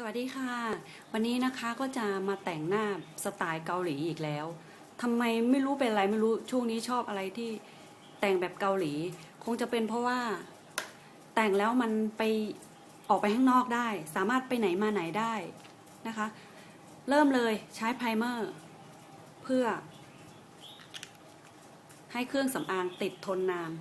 สวัสดีค่ะ วันนี้นะคะก็จะมาแต่งหน้าสไตล์เกาหลีอีกแล้วทำไมไม่รู้เป็นอะไรไม่รู้ช่วงนี้ชอบอะไรที่แต่งแบบเกาหลี คงจะเป็นเพราะว่าแต่งแล้วมันไปออกไปข้างนอกได้ สามารถไปไหนมาไหนได้นะคะ เริ่มเลยใช้ไพรเมอร์เพื่อ ให้เครื่องสำอางติดทนนาน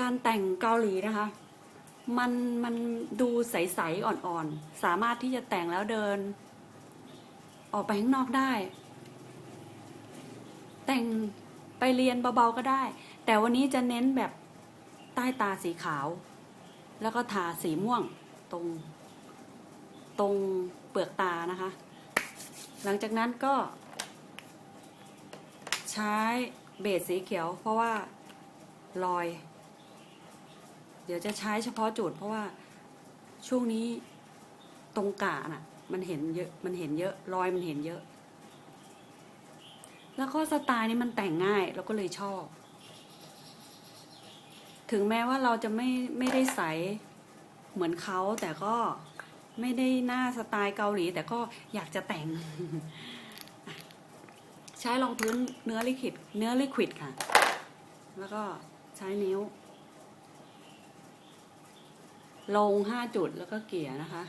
การแต่งเกาหลีนะคะ มันมันดูใสๆอ่อนๆ สามารถที่จะแต่งแล้วเดิน ออกไปข้างนอกได้ แต่งไปเรียนเบาๆก็ได้ แต่วันนี้จะเน้นแบบใต้ตาสีขาว แล้วก็ทาสีม่วงตรง ตรงเปลือกตานะคะ หลังจากนั้นก็ ใช้เบสสีเขียวเพราะว่ารอย เดี๋ยวจะใช้เฉพาะจุดเพราะว่าช่วงนี้ตรงกาน่ะ มันเห็นเยอะมันเห็นเยอะรอยมันเห็นเยอะ แล้วก็สไตล์นี้มันแต่งง่ายเราก็เลยชอบ ถึงแม้ว่าเราจะไม่ไม่ได้ใสเหมือนเขาแต่ก็ไม่ได้หน้าสไตล์เกาหลี แต่ก็อยากจะแต่ง ใช้รองพื้นเนื้อลิควิดเนื้อลิควิดค่ะ แล้วก็ใช้นิ้ว ลงห้าจุดแล้วก็เกี่ยนะคะ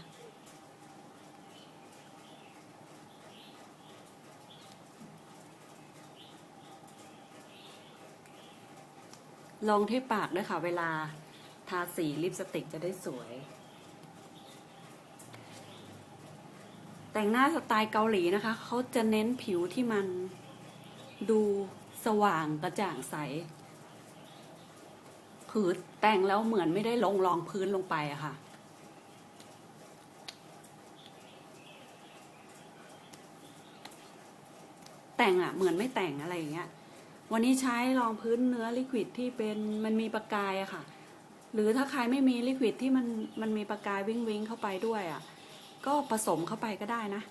ลงที่ปากด้วยค่ะ เวลาทาสีลิปสติกจะได้สวย แต่งหน้าสไตล์เกาหลีนะคะ เขาจะเน้นผิวที่มันดูสว่างกระจ่างใส คือ แต่งแล้วเหมือนไม่ได้ลงรองพื้นลงไปอะค่ะ แต่งอะเหมือนไม่แต่งอะไรอย่างเงี้ย วันนี้ใช้รองพื้นเนื้อลิควิดที่เป็นมันมีประกายอะค่ะ หรือถ้าใครไม่มีลิควิดที่มันมันมีประกายวิ่งวิ่งเข้าไปด้วยอะก็ผสมเข้าไปก็ได้นะ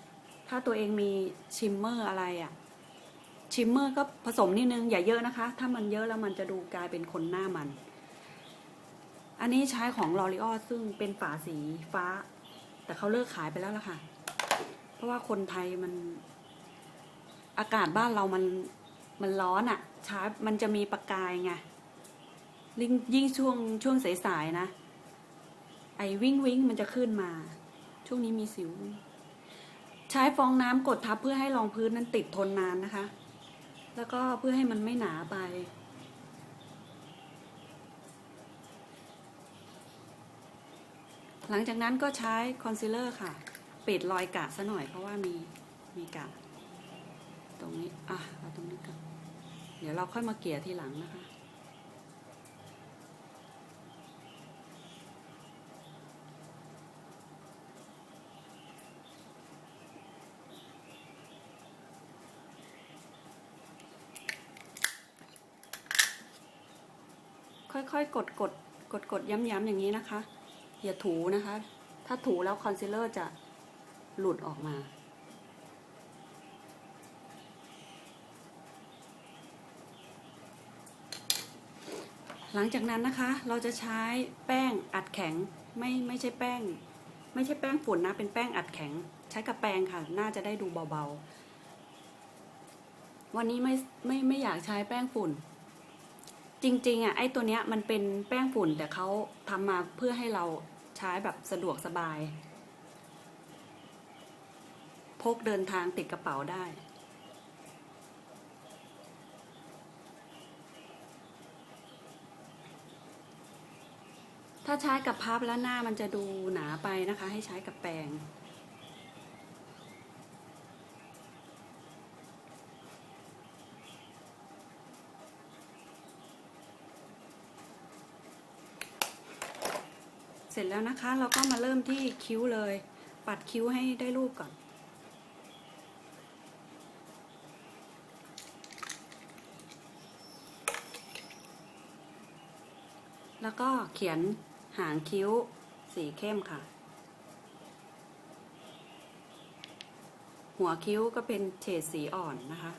ถ้าตัวเองมีชิมเมอร์อะไรอะชิมเมอร์ก็ผสมนิดนึงอย่าเยอะนะคะ ถ้ามันเยอะแล้วมันจะดูกลายเป็นคนหน้ามัน อันนี้ใช้ของลอรีออซึ่งเป็นฝาสีฟ้า แต่เขาเลิกขายไปแล้วล่ะค่ะ เพราะว่าคนไทยมันอากาศบ้านเรามันมันร้อนอะ่ะชาร์จมันจะมีประกายไงยิ่งยิ่งช่วงช่วงสายๆนะ ไอ้วิ่งวิ่งมันจะขึ้นมา ช่วงนี้มีสิว ใช้ฟองน้ำกดทับเพื่อให้รองพื้นนั้นติดทนนานนะคะ แล้วก็เพื่อให้มันไม่หนาไป หลังจากนั้นก็ใช้คอนซีลเลอร์ค่ะ ปิดรอยกะซะหน่อยเพราะว่ามีมีกะตรงนี้ อะเอาตรงนี้ก่อนเดี๋ยวเราค่อยมาเกลี่ยทีหลังนะคะ ค่อยๆ กดกดกดกดย้ำๆอย่างนี้นะคะ อย่าถูนะคะ ถ้าถูแล้วคอนซีลเลอร์จะหลุดออกมา หลังจากนั้นนะคะ เราจะใช้แป้งอัดแข็งไม่ไม่ใช่แป้ง ไม่ใช่แป้งฝุ่นนะ เป็นแป้งอัดแข็ง ใช้กับแปรงค่ะ น่าจะได้ดูเบาๆ วันนี้ไม่ไม่ไม่อยากใช้แป้งฝุ่น จริงๆอะไอ้ตัวเนี้ยมันเป็นแป้งฝุ่นแต่เขาทำมาเพื่อให้เราใช้แบบสะดวกสบาย พกเดินทางติดกระเป๋าได้ ถ้าใช้กับพับแล้วหน้ามันจะดูหนาไปนะคะ ให้ใช้กับแปรง ร็จแล้วนะคะ เราก็มาเริ่มที่คิ้วเลย ปัดคิ้วให้ได้รูปก่อน แล้วก็เขียนหางคิ้วสีเข้มค่ะ หัวคิ้วก็เป็นเฉดสีอ่อนนะคะ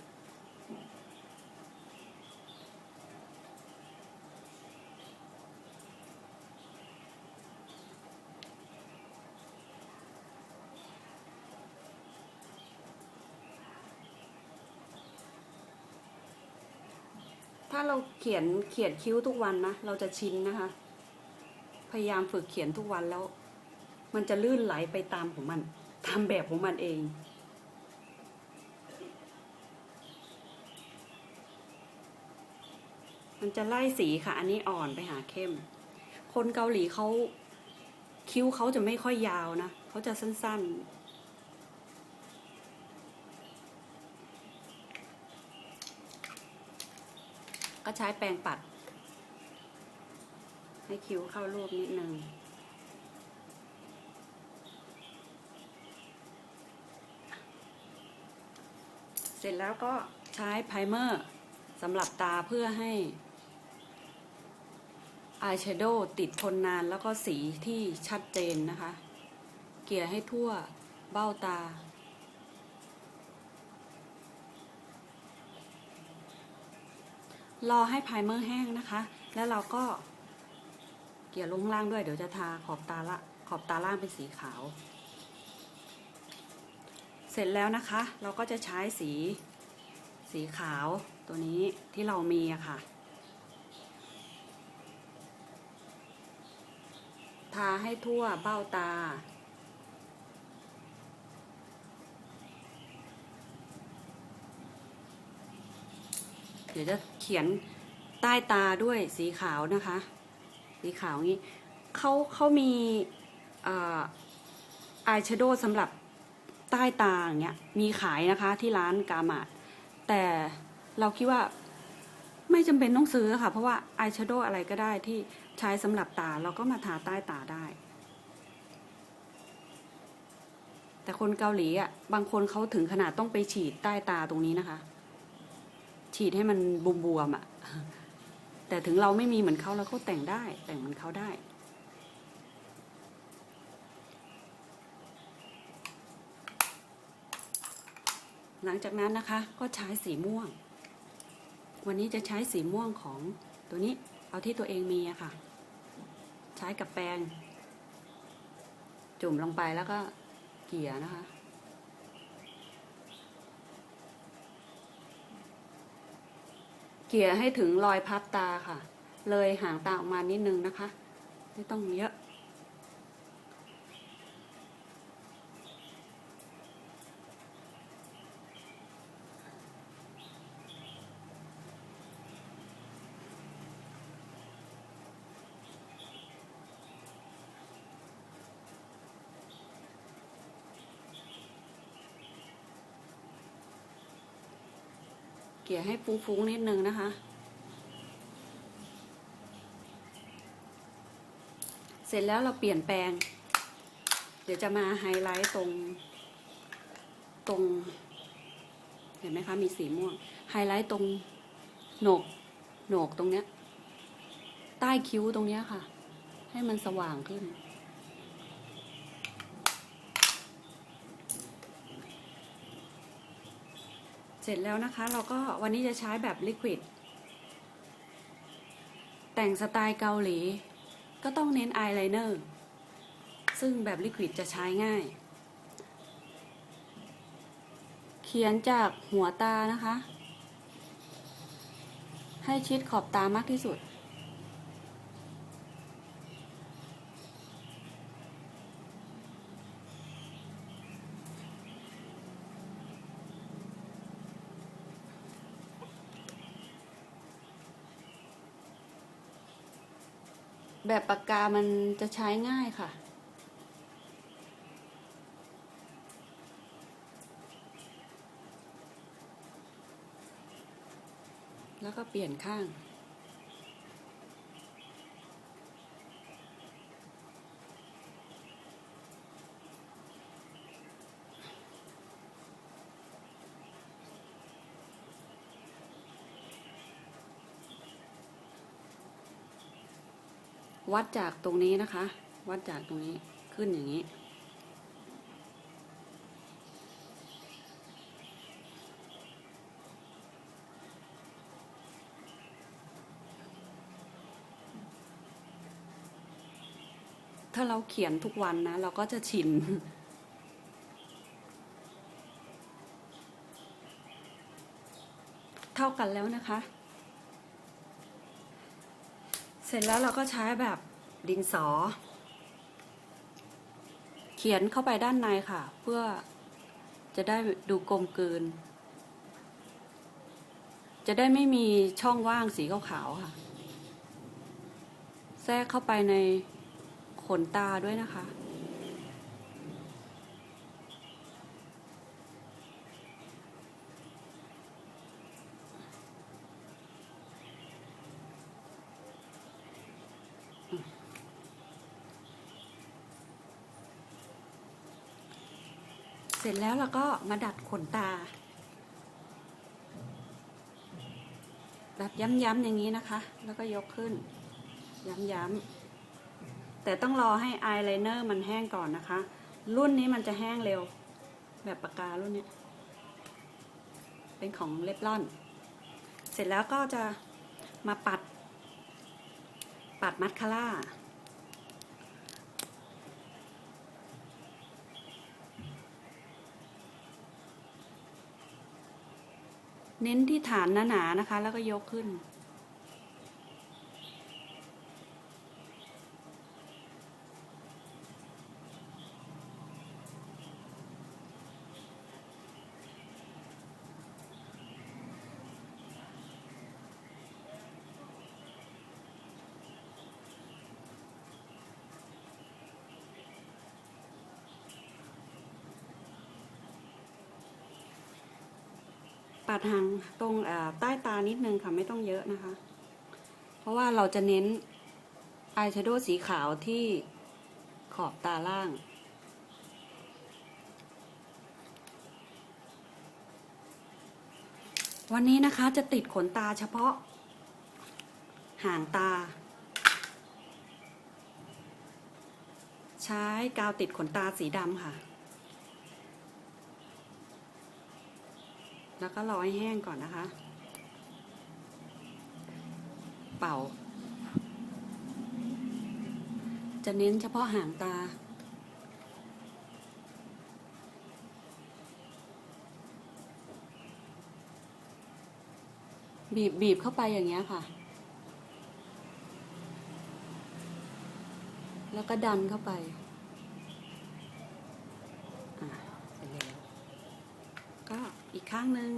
าเราเขียนเขียนคิ้วทุกวันนะเราจะชินนะคะ พยายามฝึกเขียนทุกวันแล้ว มันจะลื่นไหลไปตามของมันตามแบบของมันเองมันจะไล่สีค่ะ อันนี้อ่อนไปหาเข้ม คนเกาหลีเขาคิ้วเขาจะไม่ค่อยยาวนะ เขาจะสั้น ๆ ก็ใช้แปรงปัด ให้คิ้วเข้ารูปนิดนึงเสร็จแล้วก็ใช้ไพรเมอร์สำหรับตาเพื่อให้อายแชโดว์ติดทนนานแล้วก็สีที่ชัดเจนนะคะ เกลี่ยให้ทั่วเบ้าตา รอให้ไพรเมอร์แห้งนะคะ แล้วเราก็เกี่ยวลงข้างล่างด้วยเดี๋ยวจะทาขอบตาละขอบตาล่างเป็นสีขาว เสร็จแล้วนะคะ เราก็จะใช้สี สีขาวตัวนี้ที่เรามีอะค่ะ ทาให้ทั่วเบ้าตา ดี๋ยวจะเขียนใต้ตาด้วยสีขาวนะคะ สีขาวนี้เขาเขามีอายแชโดว์สำหรับใต้ตาอย่างเงี้ยมีขายนะคะที่ร้านกามาดแต่เราคิดว่าไม่จำเป็นต้องซื้อค่ะ เพราะว่าอายแชโดว์อะไรก็ได้ที่ใช้สำหรับตาเราก็มาทาใต้ตาได้ แต่คนเกาหลีอะบางคนเขาถึงขนาดต้องไปฉีดใต้ตาตรงนี้นะคะ ฉีดให้มันบวมๆอะ แต่ถึงเราไม่มีเหมือนเขาเราก็แต่งได้ แต่งเหมือนเขาได้ หลังจากนั้นนะคะก็ใช้สีม่วง วันนี้จะใช้สีม่วงของตัวนี้เอาที่ตัวเองมีอะค่ะ ใช้กับแปรงจุ่มลงไปแล้วก็เกลี่ยนะคะ เกี่ยให้ถึงรอยพับตาค่ะ เลยหางตาออกมานิดนึงนะคะ ไม่ต้องเยอะ กี่ยให้ฟุ้งๆนิดนึงนะคะ เสร็จแล้วเราเปลี่ยนแปลง เดี๋ยวจะมาไฮไลท์ตรง ตรง เห็นไหมคะมีสีม่วง ไฮไลท์ตรงโหนกโหนกตรงเนี้ย ใต้คิ้วตรงเนี้ยค่ะ ให้มันสว่างขึ้น ร็จแล้วนะคะเราก็วันนี้จะใช้แบบลิควิดแต่งสไตล์เกาหลี ก็ต้องเน้นอายไลเนอร์ซึ่งแบบลิควิดจะใช้ง่าย เขียนจากหัวตานะคะ ให้ชิดขอบตามากที่สุด แบบปากกามันจะใช้ง่ายค่ะ แล้วก็เปลี่ยนข้าง วัดจากตรงนี้นะคะ วัดจากตรงนี้ขึ้นอย่างนี้ ถ้าเราเขียนทุกวันนะ เราก็จะชินเท่ากันแล้วนะคะ เสร็จแล้วเราก็ใช้แบบดินสอ เขียนเข้าไปด้านในค่ะ เพื่อจะได้ดูกลมกลืน จะได้ไม่มีช่องว่างสีขาวๆค่ะ แทรกเข้าไปในขนตาด้วยนะคะ เสร็จแล้วเราก็มาดัดขนตาแบบย้ำๆอย่างนี้นะคะ แล้วก็ยกขึ้น ย้ำๆแต่ต้องรอให้อายไลเนอร์มันแห้งก่อนนะคะ รุ่นนี้มันจะแห้งเร็ว แบบปากการุ่นเนี้ยเป็นของเลปลอน เสร็จแล้วก็จะมาปัด ปัดมัสคาร่า เน้นที่ฐานหนาๆนะคะ แล้วก็ยกขึ้น ปัดหางตรงใต้ตานิดนึงค่ะไม่ต้องเยอะนะคะ เพราะว่าเราจะเน้นอายแชโดว์สีขาวที่ขอบตาล่าง วันนี้นะคะจะติดขนตาเฉพาะ หางตา ใช้กาวติดขนตาสีดำค่ะ แล้วก็รอให้แห้งก่อนนะคะ เป่า จะเน้นเฉพาะหางตา บีบบีบเข้าไปอย่างเงี้ยค่ะ แล้วก็ดันเข้าไปอะเสร็จแล้ว ก็อีก ข้างหนึ่ง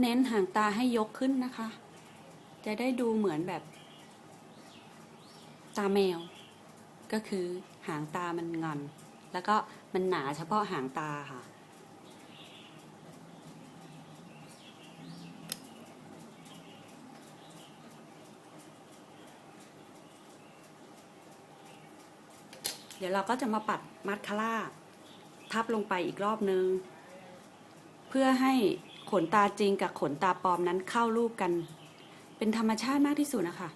เน้นหางตาให้ยกขึ้นนะคะ จะได้ดูเหมือนแบบ ตาแมว ก็คือหางตามันงอน แล้วก็มันหนาเฉพาะหางตาค่ะ เดี๋ยวเราก็จะมาปัดมัสคาร่า ทับลงไปอีกรอบนึง เพื่อให้ขนตาจริงกับขนตาปลอมนั้นเข้ารูปกัน เป็นธรรมชาติมากที่สุดนะคะ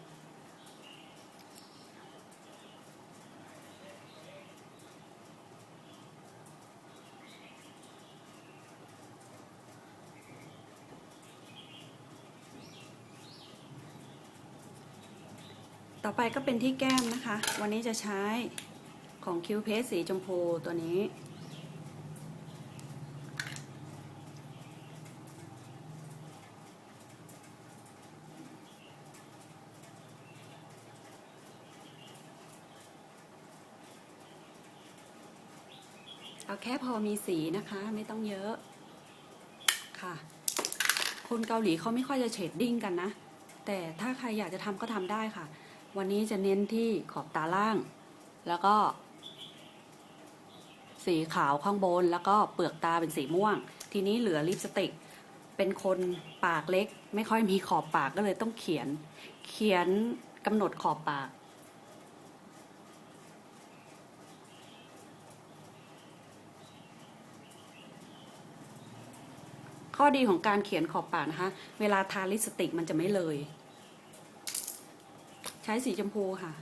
ต่อไปก็เป็นที่แก้มนะคะ วันนี้จะใช้ของคิวเพสสีชมพูตัวนี้เอาแค่พอมีสีนะคะไม่ต้องเยอะค่ะ คนเกาหลีเขาไม่ค่อยจะเฉดดิ้งกันนะ แต่ถ้าใครอยากจะทำก็ทำได้ค่ะ วันนี้จะเน้นที่ขอบตาล่าง แล้วก็ สีขาวข้างบน แล้วก็เปลือกตาเป็นสีม่วง ทีนี้เหลือลิปสติก เป็นคนปากเล็ก ไม่ค่อยมีขอบปากก็เลยต้องเขียน เขียนกำหนดขอบปากข้อดีของการเขียนขอบปากนะคะ เวลาทาลิปสติกมันจะไม่เลย ช้สีชมพูค่ะ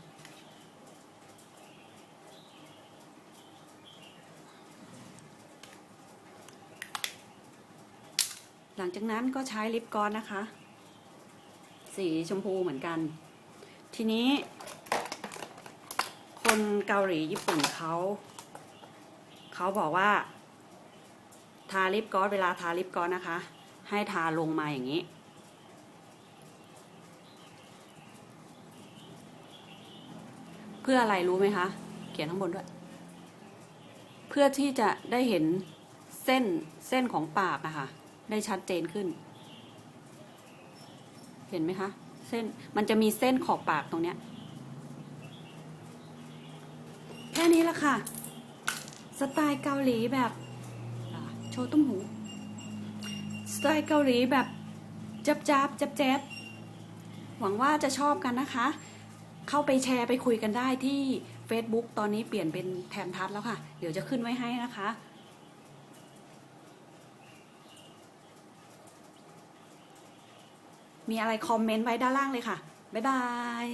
หลังจากนั้นก็ใช้ลิปกลอสนะคะ สีชมพูเหมือนกัน ทีนี้ คนเกาหลีญี่ปุ่นเขา เขาบอกว่า ทาลิปกลอสเวลาทาลิปกลอสนะคะ ให้ทาลงมาอย่างนี้ พื่ออะไรรู้ไหมคะ เขียนข้างบนด้วย เพื่อที่จะได้เห็นเส้นเส้นของปากอะค่ะ ได้ชัดเจนขึ้น เห็นไหมคะ เส้นมันจะมีเส้นขอบปากตรงเนี้ย แค่นี้ละค่ะ สไตล์เกาหลีแบบโชว์ตุ้มหู สไตล์เกาหลีแบบจับจับจับแจ๊บหวังว่าจะชอบกันนะคะ เข้าไปแชร์ไปคุยกันได้ที่ Facebook ตอนนี้เปลี่ยนเป็นแทนทัศแล้วค่ะ เดี๋ยวจะขึ้นไว้ให้นะคะ มีอะไรคอมเมนต์ไว้ด้านล่างเลยค่ะ บ๊ายบาย